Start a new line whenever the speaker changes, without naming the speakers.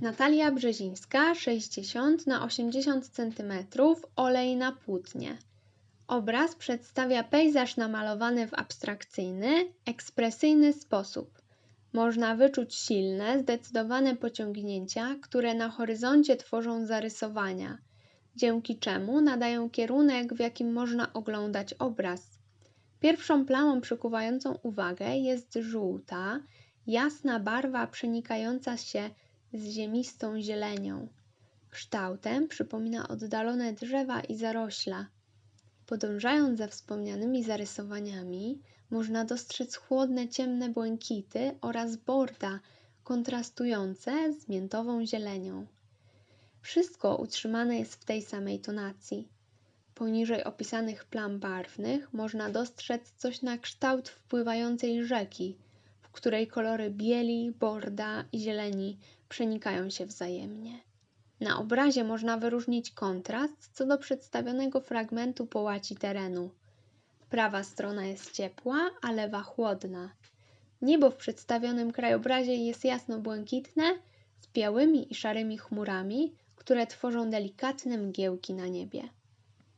Natalia Brzezińska 60 na 80 cm olej na płótnie. Obraz przedstawia pejzaż namalowany w abstrakcyjny, ekspresyjny sposób. Można wyczuć silne, zdecydowane pociągnięcia, które na horyzoncie tworzą zarysowania, dzięki czemu nadają kierunek, w jakim można oglądać obraz. Pierwszą plamą przykuwającą uwagę jest żółta, jasna barwa przenikająca się z ziemistą zielenią. Kształtem przypomina oddalone drzewa i zarośla. Podążając za wspomnianymi zarysowaniami, można dostrzec chłodne ciemne błękity oraz borda kontrastujące z miętową zielenią. Wszystko utrzymane jest w tej samej tonacji. Poniżej opisanych plam barwnych można dostrzec coś na kształt wpływającej rzeki, w której kolory bieli, borda i zieleni przenikają się wzajemnie. Na obrazie można wyróżnić kontrast co do przedstawionego fragmentu połaci terenu. Prawa strona jest ciepła, a lewa chłodna. Niebo w przedstawionym krajobrazie jest jasno-błękitne z białymi i szarymi chmurami, które tworzą delikatne mgiełki na niebie.